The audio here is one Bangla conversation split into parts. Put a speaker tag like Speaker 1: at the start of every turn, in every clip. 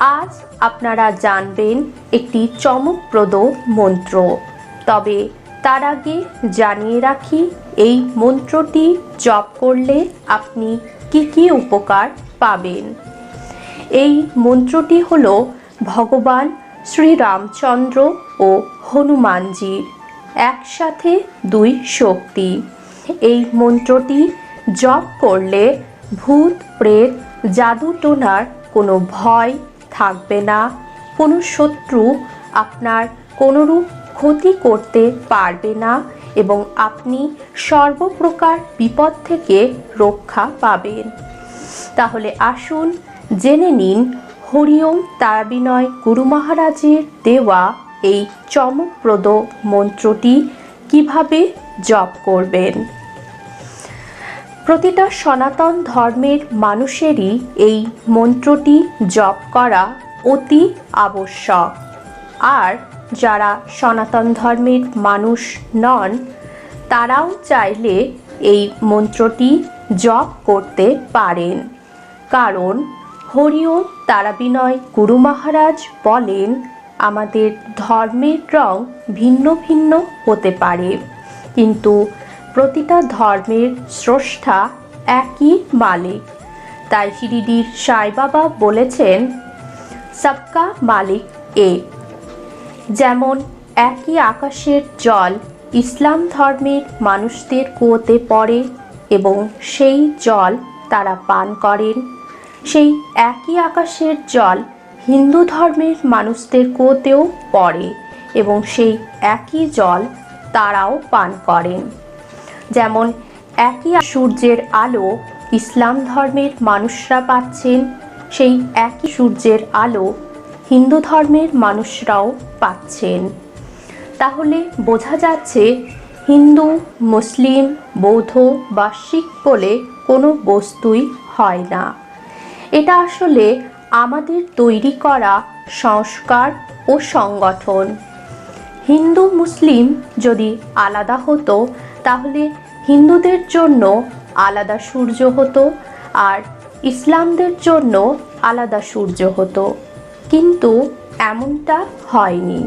Speaker 1: আজ আপনারা জানবেন একটি চমকপ্রদ মন্ত্র। তবে তার আগে জানিয়ে রাখি, এই মন্ত্রটি জপ করলে আপনি কি কি উপকার পাবেন? এই মন্ত্রটি হল ভগবান শ্রীরামচন্দ্র ও হনুমানজির একসাথে দুই শক্তি। এই মন্ত্রটি জপ করলে ভূত, প্রেত জাদু টোনার কোনো ভয় থাকবে না। কোনো শত্রু আপনার কোনোরূপ ক্ষতি করতে পারবে না এবং আপনি সর্বপ্রকার বিপদ থেকে রক্ষা পাবেন। তাহলে আসুন জেনে নিন হরিওম তারাবিনয় গুরু মহারাজের দেওয়া এই চমকপ্রদ মন্ত্রটি কীভাবে জপ করবেন। প্রতিটা সনাতন ধর্মের মানুষেরই এই মন্ত্রটি জপ করা অতি আবশ্যক। আর যারা সনাতন ধর্মের মানুষ নন, তারাও চাইলে এই মন্ত্রটি জপ করতে পারেন। কারণ হরিওম তারাবিনয় গুরু মহারাজ বলেন, আমাদের ধর্মের রং ভিন্ন ভিন্ন হতে পারে। কিন্তু প্রতিটা ধর্মের স্রষ্টা একই মালিক। তাই শিরিডির সাই বাবা বলেছেন, সবকা মালিক এক যেমন, একই আকাশের জল ইসলাম ধর্মের মানুষদের কুয়োতে পড়ে এবং সেই জল তারা পান করেন। সেই একই আকাশের জল হিন্দু ধর্মের মানুষদের কুয়োতেও পড়ে এবং সেই একই জল তারাও পান করেন। যেমন, একই সূর্যের আলো ইসলাম ধর্মের মানুষরা পাচ্ছেন, সেই একই সূর্যের আলো হিন্দু ধর্মের মানুষরাও পাচ্ছেন। তাহলে বোঝা যাচ্ছে, হিন্দু, মুসলিম, বৌদ্ধ বা শিখ বলে কোনো বস্তুই হয় না। এটা আসলে আমাদের তৈরি করা সংস্কার ও সংগঠন। হিন্দু, মুসলিম যদি আলাদা হতো তাহলে হিন্দুদের জন্য আলাদা সূর্য হতো আর ইসলামদের জন্য আলাদা সূর্য হতো। কিন্তু এমনটা হয়নি।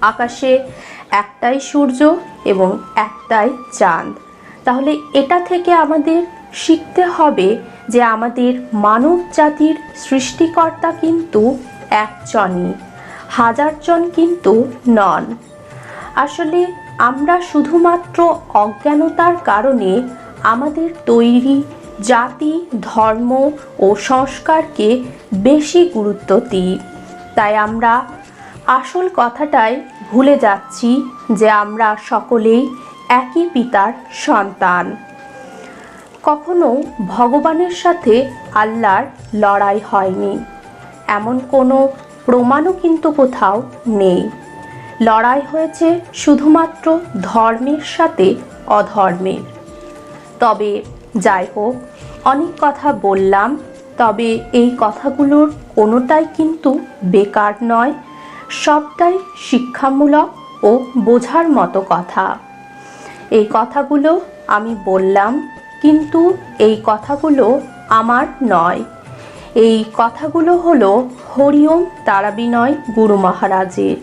Speaker 1: আকাশে একটাই সূর্য এবং একটাই চাঁদ। তাহলে এটা থেকে আমাদের শিখতে হবে যে আমাদের মানব জাতির সৃষ্টিকর্তা কিন্তু একজনই, হাজারজন কিন্তু নন। আসলে আমরা শুধুমাত্র অজ্ঞানতার কারণে আমাদের তৈরি জাতি, ধর্ম ও সংস্কারকে বেশি গুরুত্ব দিই। তাই আমরা আসল কথাটাই ভুলে যাচ্ছি যে আমরা সকলেই একই পিতার সন্তান। কখনো ভগবানের সাথে আল্লাহর লড়াই হয়নি। এমন কোনো প্রমাণও কিন্তু কোথাও নেই। লড়াই হয়েছে শুধুমাত্র ধর্মের সাথে অধর্মের। তবে যাই হোক, অনেক কথা বললাম, তবে এই কথাগুলোর কোনোটাই কিন্তু বেকার নয়, সবটাই শিক্ষামূলক ও বোঝার মতো কথা। এই কথাগুলো আমি বললাম, কিন্তু এই কথাগুলো আমার নয়। এই কথাগুলো হলো হরিওম তারাবিনয় গুরু মহারাজের।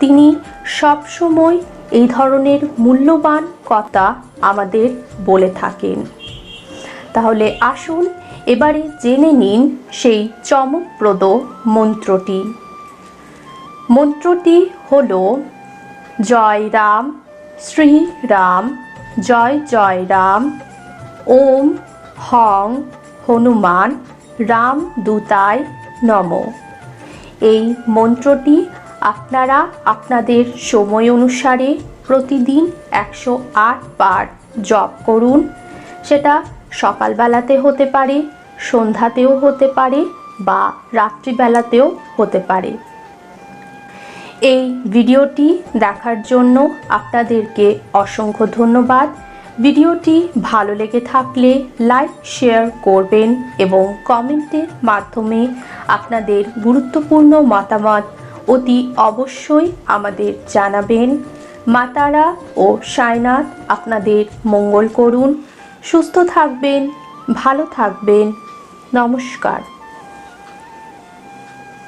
Speaker 1: তিনি সব সময় এই ধরনের মূল্যবান কথা আমাদের বলে থাকেন। তাহলে আসুন এবারে জেনে নিন সেই চমকপ্রদ মন্ত্রটি। মন্ত্রটি হল, জয় রাম, শ্রী রাম, জয় জয় রাম, ওম হং হনুমান, রাম দূতায় নম। এই মন্ত্রটি আপনারা আপনাদের সময় অনুসারে প্রতিদিন একশো আট বার জপ করুন। সেটা সকালবেলাতে হতে পারে, সন্ধ্যাতেও হতে পারে বা রাত্রিবেলাতেও হতে পারে। এই ভিডিওটি দেখার জন্য আপনাদেরকে অসংখ্য ধন্যবাদ। ভিডিওটি ভালো লেগে থাকলে লাইক, শেয়ার করবেন এবং কমেন্টের মাধ্যমে আপনাদের গুরুত্বপূর্ণ মতামত অতি অবশ্যই আমাদের জানাবেন। মাতারা ও সায়নাথ, আপনাদের মঙ্গল করুন। সুস্থ থাকবেন, ভালো থাকবেন। নমস্কার।